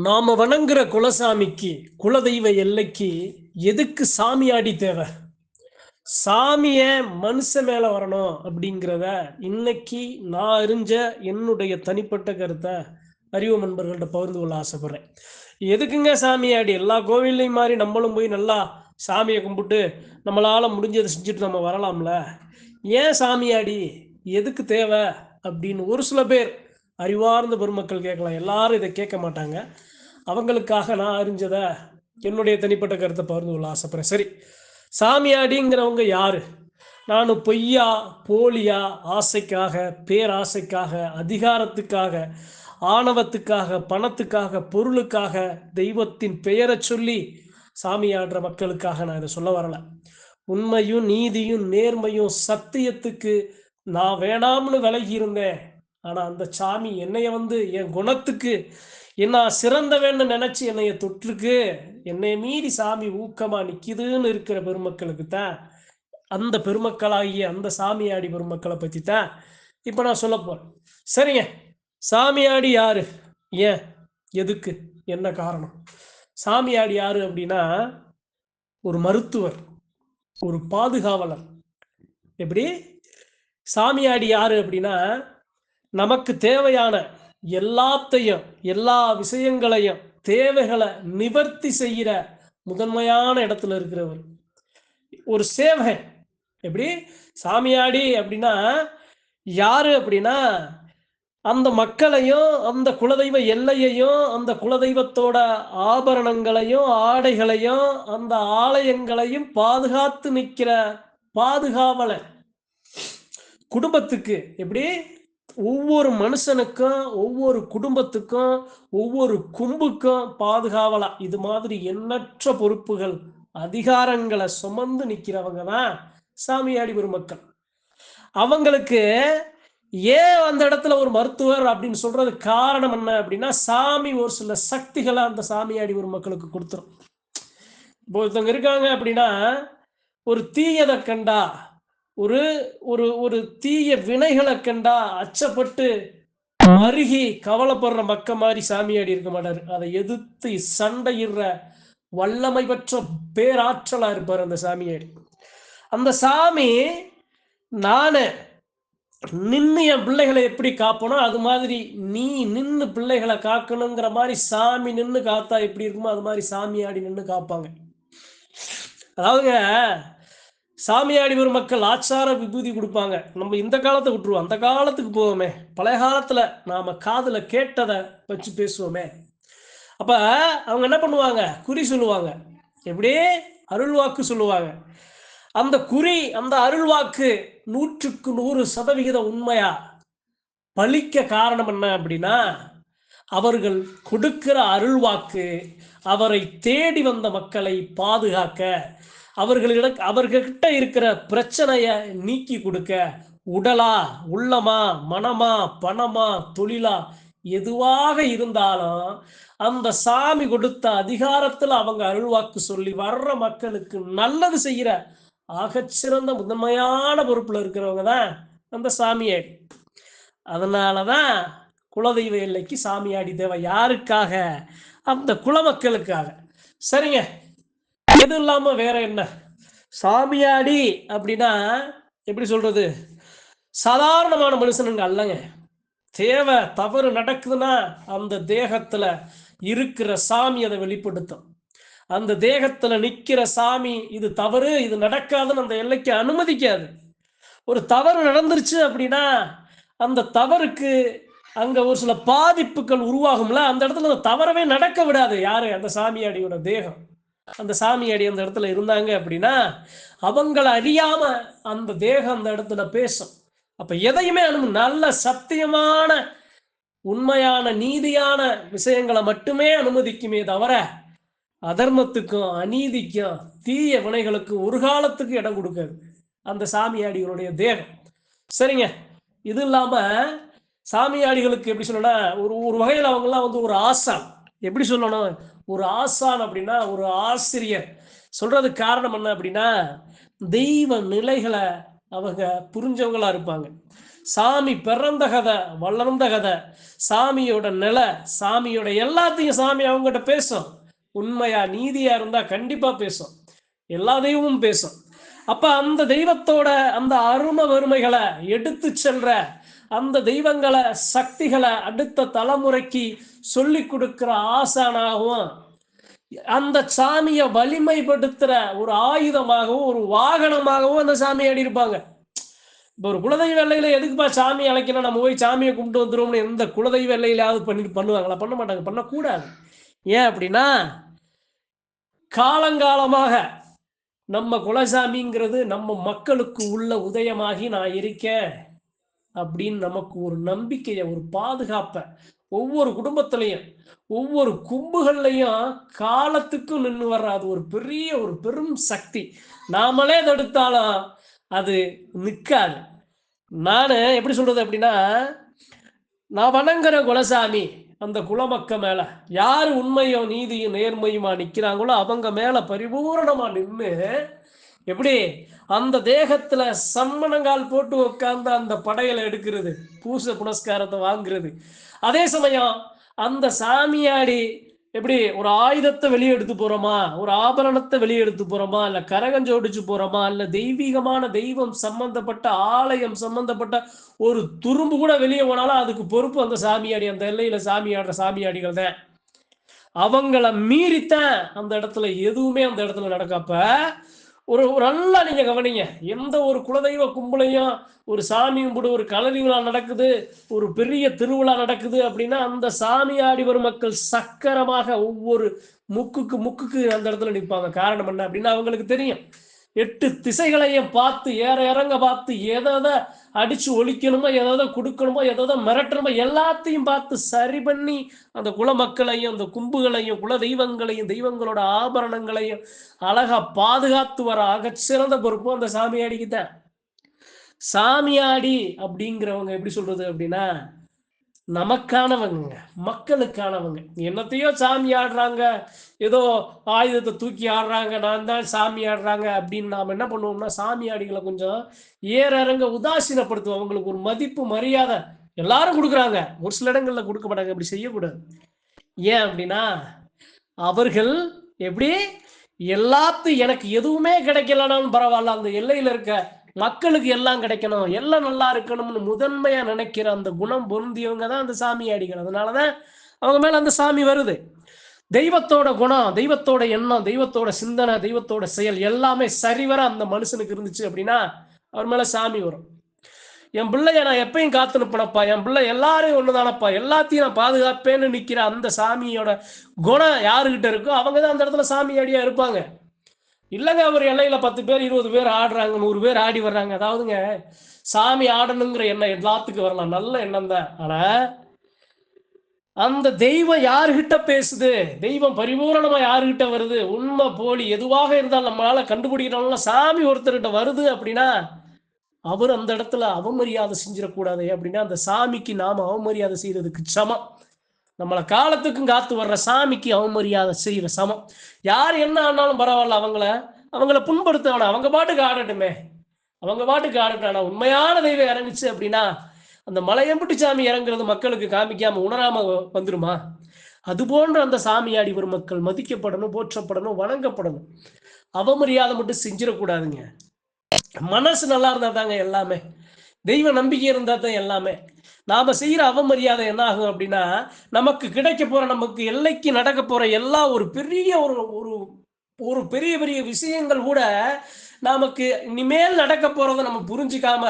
நாம வணங்குற குலசாமிக்கு குலதெய்வ எல்லைக்கு எதுக்கு சாமியாடி தேவை? சாமிய மனுஷன் மேல வரணும் அப்படிங்கிறத இன்னைக்கு நான் அறிஞ்ச என்னுடைய தனிப்பட்ட கருத்தை அறிவு நண்பர்கள்ட்ட பகிர்ந்து கொள்ள ஆசைப்படுறேன். எதுக்குங்க சாமியாடி எல்லா கோவில்லையும் மாதிரி நம்மளும் போய் நல்லா சாமியை கும்பிட்டு நம்மளால முடிஞ்சதை செஞ்சுட்டு நம்ம வரலாம்ல. ஏன் சாமியாடி எதுக்கு தேவை? அப்படின்னு ஒரு சில பேர் அறிவார்ந்த பெருமக்கள் கேட்கலாம். எல்லாரும் இதை கேட்க மாட்டாங்க. அவங்களுக்காக நான் அறிஞ்சதை என்னுடைய தனிப்பட்ட கருத்தை பகிர்ந்து கொள்ள ஆசைப்படுறேன். சரி சாமியாடிங்கிறவங்க யாரு? நான் பொய்யா போலியா ஆசைக்காக பேராசைக்காக அதிகாரத்துக்காக ஆணவத்துக்காக பணத்துக்காக பொருளுக்காக தெய்வத்தின் பெயரை சொல்லி சாமியாடுற மக்களுக்காக நான் இதை சொல்ல வரல. உண்மையும் நீதியும் நேர்மையும் சத்தியத்துக்கு நான் வேணாம்னு விலகி இருந்தேன். ஆனா அந்த சாமி என்னைய வந்து என் குணத்துக்கு என்ன சிறந்தவன்னு நினைச்சு என்னைய தொற்றுக்கு என்னை மீறி சாமி ஊக்கமா நிக்குதுன்னு இருக்கிற பெருமக்களுக்கு தான் அந்த பெருமக்களாகிய அந்த சாமியாடி பெருமக்களை பத்தி தான் இப்ப நான் சொல்ல போறேன். சரிங்க. சாமியாடி யாரு? ஏன்? எதுக்கு? என்ன காரணம்? சாமியாடி யாரு அப்படின்னா ஒரு மருத்துவர் ஒரு பாதுகாவலர். எப்படி? சாமியாடி யாரு அப்படின்னா நமக்கு தேவையான எல்லாத்தையும் எல்லா விஷயங்களையும் தேவைகளை நிவர்த்தி செய்கிற முதன்மையான இடத்துல இருக்கிறவர். ஒரு சேவை எப்படி? சாமியாடி அப்படின்னா யாரு அப்படின்னா அந்த மக்களையும் அந்த குலதெய்வ எல்லையையும் அந்த குலதெய்வத்தோட ஆபரணங்களையும் ஆடைகளையும் அந்த ஆலயங்களையும் பாதுகாத்து நிற்கிற பாதுகாவலர். குடும்பத்துக்கு எப்படி? ஒவ்வொரு மனுஷனுக்கும் ஒவ்வொரு குடும்பத்துக்கும் ஒவ்வொரு கும்புக்கும் பாதுகாவலா. இது மாதிரி எண்ணற்ற பொறுப்புகள் அதிகாரங்களை சுமந்து நிக்கிறவங்க தான் சாமியாடி பெருமக்கள். அவங்களுக்கு ஏன் அந்த இடத்துல ஒரு மருத்துவர் அப்படின்னு சொல்றது காரணம் என்ன அப்படின்னா சாமி ஒரு சில சக்திகளை அந்த சாமியாடி ஒரு மக்களுக்கு கொடுத்துரும். இப்போ ஒருத்தவங்க இருக்காங்க அப்படின்னா ஒரு தீயதை கண்டா ஒரு ஒரு ஒரு தீய வினைகளை கண்டா அச்சப்பட்டு மருகி கவலைப்படுற மக்க மாதிரி சாமியாடி இருக்க மாட்டாரு. அதை எதிர்த்து சண்டையிடுற வல்லமை பெற்ற பேராற்றலா இருப்பார் அந்த சாமியாடி அந்த சாமி நானு நின்று என் பிள்ளைகளை எப்படி காப்பனோ அது மாதிரி நீ நின்று பிள்ளைகளை காக்கணுங்கிற மாதிரி சாமி நின்று காத்தா எப்படி இருக்குமோ அது மாதிரி சாமியாடி நின்று காப்பாங்க. அதாவதுங்க சாமியாடி வரும் மக்கள் ஆச்சார விபூதி கொடுப்பாங்க. நம்ம இந்த காலத்தை விட்டுருவோம். அந்த காலத்துக்கு போவோமே. பழைய காலத்துல நாம காதுல கேட்டதை வச்சு பேசுவோமே. அப்ப அவங்க என்ன பண்ணுவாங்க? குறி சொல்லுவாங்க. எப்படி அருள்வாக்கு சொல்லுவாங்க. அந்த குறி அந்த அருள்வாக்கு நூற்றுக்கு நூறு சதவிகித உண்மையா? பலிக்க காரணம் என்ன அப்படின்னா அவர்கள் கொடுக்கிற அருள்வாக்கு அவரை தேடி வந்த மக்களை பாதுகாக்க அவர்களிட அவர்கிட்ட இருக்கிற பிரச்சனையை நீக்கி கொடுக்க உடலா உள்ளமா மனமா பணமா தொழிலா எதுவாக இருந்தாலும் அந்த சாமி கொடுத்த அதிகாரத்துல அவங்க அருள்வாக்கு சொல்லி வர்ற மக்களுக்கு நல்லது செய்கிற ஆகச்சிறந்த முதன்மையான பொறுப்புல இருக்கிறவங்க தான் அந்த சாமியாடி அதனாலதான் குலதெய்வ எல்லைக்கு சாமியாடி தேவை யாருக்காக? அந்த குலமக்களுக்காக சரிங்க. எது இல்லாம வேற என்ன? சாமியாடி அப்படின்னா எப்படி சொல்றது? சாதாரணமான மனுஷனுங்க அல்லங்க. தேவை தவறு நடக்குதுன்னா அந்த தேகத்துல இருக்கிற சாமி அதை வெளிப்படுத்தும். அந்த தேகத்துல நிக்கிற சாமி இது தவறு இது நடக்காதுன்னு அந்த எல்லைக்கு அனுமதிக்காது. ஒரு தவறு நடந்துருச்சு அப்படின்னா அந்த தவறுக்கு அங்க ஒரு சில பாதிப்புகள் உருவாகும்ல அந்த இடத்துல அந்த தவறவே நடக்க விடாது யாரு? அந்த சாமியாடியோட தேகம். அந்த சாமியாடி அந்த இடத்துல இருந்தாங்க அப்படின்னா அவங்கள அறியாம அந்த தேகம் அந்த இடத்துல பேசும். அப்ப எதையுமே அனு நல்ல சத்தியமான உண்மையான நீதியான விஷயங்களை மட்டுமே அனுமதிக்குமே தவிர அதர்மத்துக்கும் அநீதிக்கும் தீய வினைகளுக்கும் ஒரு காலத்துக்கு இடம் கொடுக்காது. அந்த சாமியாடிகளுடைய தேகம். சரிங்க. இது இல்லாம சாமியாடிகளுக்கு எப்படி சொல்லணும் ஒரு ஒரு வகையில் அவங்கெல்லாம் வந்து ஒரு ஆசான். எப்படி சொல்லணும்? ஒரு ஆசான் அப்படின்னா ஒரு ஆசிரியர். சொல்றது காரணம் என்ன அப்படின்னா தெய்வ நிலைகளை அவங்க புரிஞ்சவங்களா இருப்பாங்க. சாமி பிறந்த கதை வளர்ந்த கதை சாமியோட நிலை சாமியோட எல்லாத்தையும் சாமி அவங்ககிட்ட பேசும். உண்மையா நீதியா இருந்தா கண்டிப்பா பேசும். எல்லா தெய்வமும் பேசும். அப்ப அந்த தெய்வத்தோட அந்த அரும வறுமைகளை எடுத்து செல்ற அந்த தெய்வங்களை சக்திகளை அடுத்த தலைமுறைக்கு சொல்லி கொடுக்கிற ஆசானாகவும் அந்த சாமியை வலிமைப்படுத்துற ஒரு ஆயுதமாகவும் ஒரு வாகனமாகவும் அந்த சாமியை ஆடி இருப்பாங்க. இப்போ ஒரு குலதெய்வ எல்லையில எதுக்குப்பா சாமி அழைக்கணும்? நம்ம போய் சாமியை கும்பிட்டு வந்துருவோம்னு எந்த குலதெய்வ எல்லையிலாவது பண்ணி பண்ணுவாங்களா? பண்ண மாட்டாங்க. பண்ணக்கூடாது. ஏன் அப்படின்னா காலங்காலமாக நம்ம குலசாமிங்கிறது நம்ம மக்களுக்கு உள்ள உதயமாகி நான் இருக்கேன். அப்படின்னு நமக்கு ஒரு நம்பிக்கையை ஒரு பாதுகாப்பை ஒவ்வொரு குடும்பத்திலையும் ஒவ்வொரு கும்புகள்லையும் காலத்துக்கும் நின்று வர்ற அது ஒரு பெரிய ஒரு பெரும் சக்தி. நாமளே தடுத்தாலும் அது நிற்காது நான் எப்படி சொல்றது அப்படின்னா நான் வணங்குற குலசாமி அந்த குலமக்க மேல யார் உண்மையும் நீதியும் நேர்மையுமா நிற்கிறாங்களோ அவங்க மேல பரிபூரணமா நின்று எப்படி? அந்த தேகத்துல சம்மணங்கால் போட்டு உட்காந்து அந்த படையலை எடுக்கிறது பூச புனஸ்காரத்தை வாங்குறது. அதே சமயம் அந்த சாமியாடி எப்படி ஒரு ஆயுதத்தை வெளியே எடுத்து போறோமா? ஒரு ஆபரணத்தை வெளியே எடுத்து போறோமா? இல்ல கரகஞ்சோடிச்சு போறோமா? இல்ல தெய்வீகமான தெய்வம் சம்பந்தப்பட்ட ஆலயம் சம்பந்தப்பட்ட ஒரு துரும்பு கூட வெளியே போனாலும் அதுக்கு பொறுப்பு அந்த சாமியாடி அந்த எல்லையில சாமியாடுற சாமியாடிகள் தான். அவங்கள மீறித்தான் அந்த இடத்துல எதுவுமே அந்த இடத்துல நடக்கப்ப ஒரு ஒரு நல்லா நீங்க கவனிங்க. எந்த ஒரு குலதெய்வ கும்பலையும் ஒரு சாமி கும்பிடு ஒரு கலரி விழா நடக்குது ஒரு பெரிய திருவிழா நடக்குது அப்படின்னா அந்த சாமி ஆடி வரும் மக்கள் சக்கரமாக ஒவ்வொரு முக்குக்கு முக்குக்கு அந்த இடத்துல நிற்பாங்க காரணம் என்ன அப்படின்னா அவங்களுக்கு தெரியும். எட்டு திசைகளையும் பார்த்து ஏற இறங்க பார்த்து எதை எதை அடிச்சு ஒழிக்கணுமோ எதை எதை கொடுக்கணுமோ எதை மிரட்டணுமோ எல்லாத்தையும் பார்த்து சரி பண்ணி அந்த குல மக்களையும் அந்த கும்புகளையும் குல தெய்வங்களையும் தெய்வங்களோட ஆபரணங்களையும் அழகா பாதுகாத்து வர அகச்சிறந்த பொறுப்பும் அந்த சாமியாடிக்கு தான் சாமியாடி அப்படிங்கிறவங்க எப்படி சொல்றது அப்படின்னா நமக்கானவங்க மக்களுக்கானவங்க. என்னத்தையோ சாமி ஆடுறாங்க. ஏதோ ஆயுதத்தை தூக்கி ஆடுறாங்க. நான் தான் சாமி ஆடுறாங்க அப்படின்னு நாம் என்ன பண்ணுவோம்னா சாமி ஆடிகளை கொஞ்சம் ஏற உதாசீனப்படுத்துவோம். அவங்களுக்கு ஒரு மதிப்பு மரியாதை எல்லாரும் கொடுக்குறாங்க. ஒரு சில இடங்கள்ல கொடுக்க மாட்டாங்க அப்படி செய்யக்கூடாது. ஏன் அப்படின்னா அவர்கள் எப்படி? எல்லாத்து எனக்கு எதுவுமே கிடைக்கலனாலும் பரவாயில்ல. அந்த எல்லையில இருக்க மக்களுக்கு எல்லாம் கிடைக்கணும் எல்லாம் நல்லா இருக்கணும்னு முதன்மையா நினைக்கிற அந்த குணம் பொருந்தியவங்க தான் அந்த சாமி அடிகள் அதனாலதான் அவங்க மேல அந்த சாமி வருது. தெய்வத்தோட குணம் தெய்வத்தோட எண்ணம் தெய்வத்தோட சிந்தனை தெய்வத்தோட செயல் எல்லாமே சரிவர அந்த மனுஷனுக்கு இருந்துச்சு அப்படின்னா அவர் மேல சாமி வரும். என் பிள்ளைய நான் எப்பயும் காத்து நிற்பனப்பா என் பிள்ளை எல்லாரையும் ஒண்ணுதானப்பா எல்லாத்தையும் நான் பாதுகாப்பேன்னு நிக்கிற அந்த சாமியோட குணம் யாருகிட்ட இருக்கோ அவங்க தான் அந்த இடத்துல சாமி அடியா இருப்பாங்க. இல்லைங்க அவர் எல்லையில பத்து பேர் இருபது பேர் ஆடுறாங்க நூறு பேர் ஆடி வர்றாங்க. அதாவதுங்க சாமி ஆடணுங்கிற எண்ணம் எல்லாத்துக்கும் வரலாம். நல்ல எண்ணம் தான். ஆனா அந்த தெய்வம் யாருகிட்ட பேசுது? தெய்வம் பரிபூரணமா யாருகிட்ட வருது? உண்மை போலி எதுவாக இருந்தால் நம்மளால கண்டுபிடிக்கிறோம்ல சாமி ஒருத்தர்கிட்ட வருது அப்படின்னா அவர் அந்த இடத்துல அவமரியாதை செஞ்சிடக்கூடாது அப்படின்னா அந்த சாமிக்கு நாம அவமரியாதை செய்யறதுக்கு சமம். நம்மளை காலத்துக்கும் காத்து வர்ற சாமிக்கு அவமரியாதை செய்யற சமம். யார் என்ன ஆனாலும் பரவாயில்ல அவங்கள அவங்கள புண்படுத்த வேணாம் அவங்க பாட்டுக்கு ஆடட்டுமே. அவங்க பாட்டுக்கு ஆடட்டும். ஆனால் உண்மையான தெய்வம் இறங்குச்சு அப்படின்னா அந்த மலையம்பட்டி சாமி இறங்குறது மக்களுக்கு காமிக்காம உணராம வந்துருமா? அது போன்ற அந்த சாமியாடி வரும் மக்கள் மதிக்கப்படணும் போற்றப்படணும் வணங்கப்படணும். அவமரியாதை மட்டும் செஞ்சிடக்கூடாதுங்க. மனசு நல்லா இருந்தா தாங்க எல்லாமே. தெய்வ நம்பிக்கை இருந்தா தான் எல்லாமே. நாம செய்யற அவமரியாதை என்ன ஆகும் அப்படின்னா நமக்கு கிடைக்க போற நமக்கு எல்லைக்கு நடக்க போற எல்லா ஒரு பெரிய ஒரு ஒரு ஒரு பெரிய பெரிய விஷயங்கள் கூட நமக்கு இனிமேல் நடக்க போறதை நம்ம புரிஞ்சுக்காம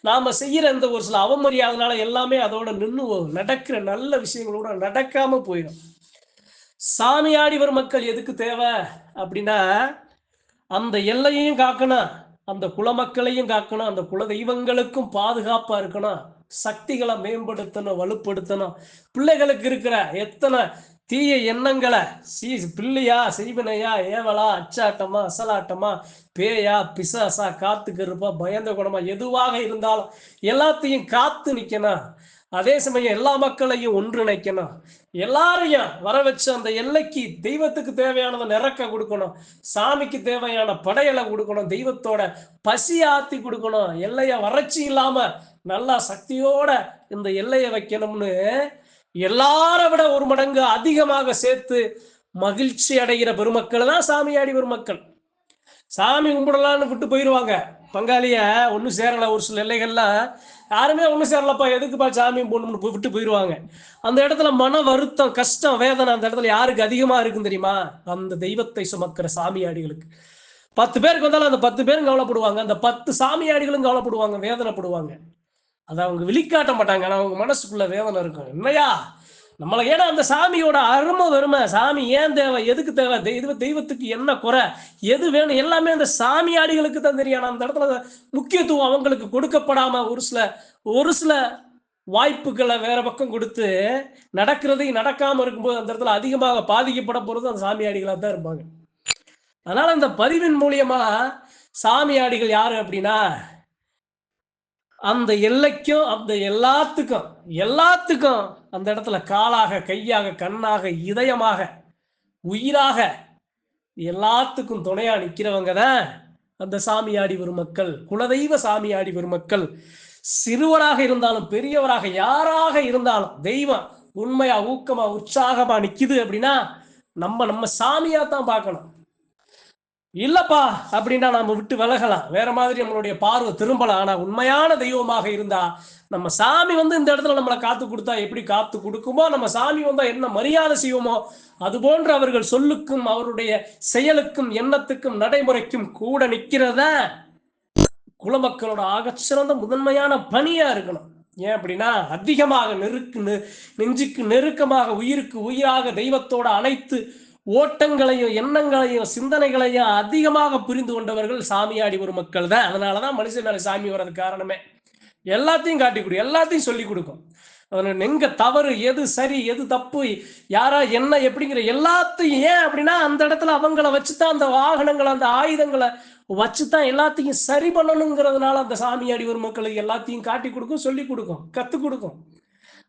நாம செய்யற இந்த ஒரு சில அவமரியாதனால எல்லாமே அதோட நின்று நடக்கிற நல்ல விஷயங்களோட நடக்காம போயிடும். சாமியாடிவர் மக்கள் எதுக்கு தேவை அப்படின்னா அந்த எல்லையையும் காக்கணும் அந்த குலமக்களையும் காக்கணும் அந்த குல தெய்வங்களுக்கும் பாதுகாப்பா இருக்கணும். சக்திகளை மேம்படுத்தணும் வலுப்படுத்தணும். பிள்ளைகளுக்கு இருக்கிற எத்தனை தீய எண்ணங்களை சீ பிள்ளையா செய்வினையா ஏவலா அச்சாட்டமா அசலாட்டமா பேயா பிசாசா காத்துக்கு இருப்பா பயந்த குணமா எதுவாக இருந்தாலும் எல்லாத்தையும் காத்து நிற்கணும் அதே சமயம் எல்லா மக்களையும் ஒன்றிணைக்கணும். எல்லாரையும் வர வச்சு அந்த எல்லைக்கு தெய்வத்துக்கு தேவையானதை நிறக்க கொடுக்கணும். சாமிக்கு தேவையான படையலை கொடுக்கணும். தெய்வத்தோட பசி ஆத்தி கொடுக்கணும். எல்லைய வறட்சி இல்லாம நல்லா சக்தியோட இந்த எல்லையை வைக்கணும்னு எல்லார விட ஒரு மடங்கு அதிகமாக சேர்த்து மகிழ்ச்சி அடைகிற பெருமக்கள் தான் சாமியாடி பெருமக்கள். சாமி கும்பிடலான்னு விட்டு போயிடுவாங்க பங்காளிய ஒன்றும் சேரல ஒரு சில எல்லைகள்லாம் யாருமே ஒன்றும் சேரலப்பா எதுக்குப்பா சாமி கும்பிடணும்னு விட்டு போயிடுவாங்க அந்த இடத்துல மன வருத்தம் கஷ்டம் வேதனை அந்த இடத்துல யாருக்கு அதிகமா இருக்குன்னு தெரியுமா? அந்த தெய்வத்தை சுமக்கிற சாமியாடிகளுக்கு. பத்து பேருக்கு வந்தாலும் அந்த பத்து பேரும் கவலைப்படுவாங்க. அந்த பத்து சாமியாடிகளும் கவலைப்படுவாங்க வேதனைப்படுவாங்க. அதை அவங்க வெளிக்காட்ட மாட்டாங்க. ஆனால் அவங்க மனசுக்குள்ள வேதனை இருக்கும். என்னையா? நம்மளை ஏன்னா அந்த சாமியோட அருமை வருமை சாமி ஏன் தேவை? எதுக்கு தேவை? தெய்வ தெய்வத்துக்கு என்ன குறை? எது வேணும்? எல்லாமே அந்த சாமியாடிகளுக்கு தான் தெரியும். அந்த இடத்துல முக்கியத்துவம் அவங்களுக்கு கொடுக்கப்படாம ஒரு சில ஒரு சில வாய்ப்புகளை வேற பக்கம் கொடுத்து நடக்கிறதையும் நடக்காம இருக்கும்போது அந்த இடத்துல அதிகமாக பாதிக்கப்பட போறது அந்த சாமியாடிகளாக தான் இருப்பாங்க. அதனால இந்த பதிவின் மூலியமா சாமியாடிகள் யாரு அப்படின்னா அந்த எல்லைக்கும் அந்த எல்லாத்துக்கும் எல்லாத்துக்கும் அந்த இடத்துல காலாக கையாக கண்ணாக இதயமாக உயிராக எல்லாத்துக்கும் துணையா நிக்கிறவங்க தான் அந்த சாமியாடி வரும் மக்கள் குலதெய்வ சாமியாடி வரும் மக்கள். சிறுவராக இருந்தாலும் பெரியவராக யாராக இருந்தாலும் தெய்வம் உண்மையா ஊக்கமா உற்சாகமா நிக்குது அப்படின்னா நம்ம நம்ம சாமியா தான் பார்க்கணும். இல்லப்பா அப்படின்னா நாம விட்டு விலகலாம். வேற மாதிரி நம்மளுடைய பார்வை திரும்பலாம் ஆனா உண்மையான தெய்வமாக இருந்தா நம்ம சாமி வந்து இந்த இடத்துல நம்மளை காத்து கொடுத்தா எப்படி காத்து கொடுக்குமோ நம்ம சாமி வந்தா என்ன மரியாதை செய்வோமோ அது போன்று அவர்கள் சொல்லுக்கும் அவருடைய செயலுக்கும் எண்ணத்துக்கும் நடைமுறைக்கும் கூட நிக்கிறத குலமக்களோட ஆகச்சிறந்த முதன்மையான பணியா இருக்கணும். ஏன் அப்படின்னா அதிகமாக நெருக்கு நெ- நெஞ்சுக்கு நெருக்கமாக உயிருக்கு உயிராக தெய்வத்தோட அனைத்து ஓட்டங்களையும் எண்ணங்களையும் சிந்தனைகளையும் அதிகமாக புரிந்து கொண்டவர்கள் சாமியாடி ஒரு மக்கள் தான் அதனாலதான் மனுஷன் மேல சாமி வர்றது காரணமே. எல்லாத்தையும் காட்டி கொடு எல்லாத்தையும் சொல்லி கொடுக்கும். எங்க தவறு எது சரி எது தப்பு யாரா என்ன எப்படிங்கிற எல்லாத்தையும் ஏன் அப்படின்னா அந்த இடத்துல அவங்கள வச்சுதான் அந்த வாகனங்களை அந்த ஆயுதங்களை வச்சுதான் எல்லாத்தையும் சரி பண்ணணுங்கிறதுனால அந்த சாமியாடி ஒரு மக்களுக்கு எல்லாத்தையும் காட்டி கொடுக்கும் சொல்லி கொடுக்கும் கத்து கொடுக்கும்.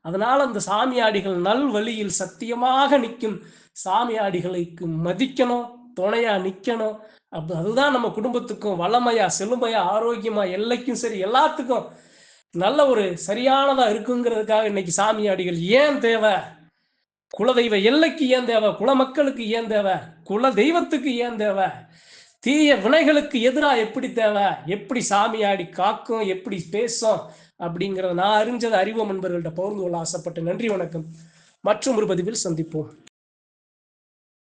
அதனால் அந்த சாமியாடிகள் நல் வழியில் சத்தியமாக நிற்கும். சாமியாடிகளுக்கு மதிக்கணும் துணையா நிற்கணும். அப்படி அதுதான் நம்ம குடும்பத்துக்கும் வளமையா செழுமையா ஆரோக்கியமா எல்லைக்கும் சரி எல்லாத்துக்கும் நல்ல ஒரு சரியானதா இருக்குங்கிறதுக்காக இன்னைக்கு சாமியாடிகள் ஏன் தேவை? குலதெய்வ எல்லைக்கு ஏன் தேவை? குல மக்களுக்கு ஏன் தேவை? குல தெய்வத்துக்கு ஏன் தேவை? தீய வினைகளுக்கு எதிராக எப்படி தேவை? எப்படி சாமியாடி காக்கும்? எப்படி பேசும்? அப்படிங்கிறத நான் அறிஞ்சதை அறிவோம் நண்பர்கள்ட்ட பகிர்ந்து கொள்ள ஆசைப்பட்டு நன்றி வணக்கம். மற்றும் ஒரு பதிவில் சந்திப்போம்.